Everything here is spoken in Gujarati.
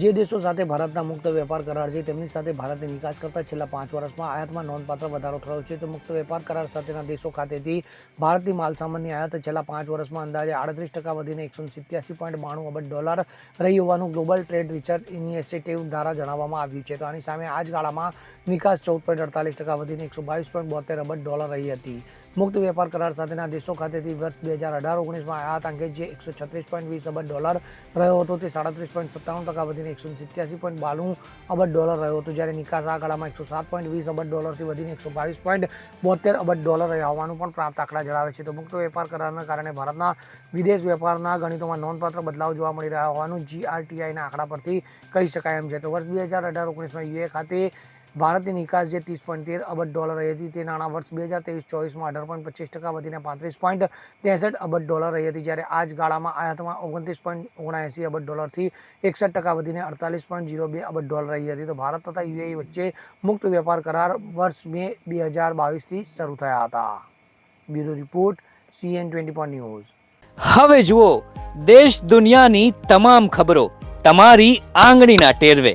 જે દેશો સાથે ભારતના મુક્ત વેપાર કરાર છે, તેમની સાથે ભારતની નિકાસ કરતા છેલ્લા પાંચ વર્ષમાં આયાતમાં નોંધપાત્ર વધારો થયો છે. તો મુક્ત વેપાર કરાર સાથેના દેશો ખાતેથી ભારતની માલસામાનની આયાત છેલ્લા પાંચ વર્ષમાં અંદાજે આડત્રીસ ટકા વધીને એકસો સિત્યાસી પોઈન્ટ બાણું અબજ ડોલર રહી હોવાનું ગ્લોબલ ટ્રેડ રિસર્ચ ઇનિશિયેટિવ દ્વારા જણાવવામાં આવ્યું છે. તો આની સામે આ જ ગાળામાં નિકાસ ચૌદ પોઈન્ટ અડતાલીસ ટકા વધીને એકસો બાવીસ પોઈન્ટ બોતેર અબજ ડોલર રહી હતી. મુક્ત વેપાર કરાર સાથેના દેશો ખાતેથી વર્ષ બે હજાર અઢાર ઓગણીસમાં આયાત અંગે જે એકસો છત્રીસ પોઈન્ટ વીસ અબજ ડોલર રહ્યો હતો, તે સાડત્રીસ પોઈન્ટ સત્તાણું ટકા વધીને એકસો સિત્યાસી પોઈન્ટ બાણું અબજ ડોલર રહ્યો હતો. જ્યારે નિકાસ આ ગાળામાં એકસો સાત પોઈન્ટ વીસ અબજ ડોલરથી વધીને એકસો બાવીસ પોઈન્ટ બોતેર અબજ ડોલર રહ્યા. હોવાનું પણ પ્રાપ્ત આંકડા જણાવે છે. તો મુક્ત વેપાર કરારના કારણે ભારતના વિદેશ વેપારના ગણિતોમાં નોંધપાત્ર બદલાવ જોવા મળી રહ્યા હોવાનું જીઆરટીઆઈના આંકડા પરથી કહી શકાય એમ છે. તો વર્ષ બે હજાર અઢાર, ઓગણીસમાં યુએ ખાતે ભારતની નિકાસ જે ત્રીસ પોઈન્ટ તેર અબજ ડોલર રહી હતી તે નાણાં વર્ષ બે હજાર ત્રેવીસ ચોવીસમાં અઢાર પોઈન્ટ પચીસ ટકા વધીને પાંત્રીસ પોઈન્ટ ત્રેસઠ અબજ ડોલર રહી હતી. જ્યારે આ જ ગાળામાં આયાતમાં ઓગણત્રીસ પોઈન્ટ ઓગણએંસી અબજ ડોલરથી એકસઠ ટકા વધીને અડતાલીસ પોઈન્ટ ઝીરો બે અબજ ડોલર રહી હતી. તો ભારત તથા યુએઈ વચ્ચે મુક્ત વેપાર કરાર વર્ષ મે બે હજાર બાવીસથી શરૂ થયા હતા. Bureau report, CN twenty four news. હવે જુઓ, દેશ દુનિયાની તમામ ખબરો તમારી આંગળીના ટેરવે.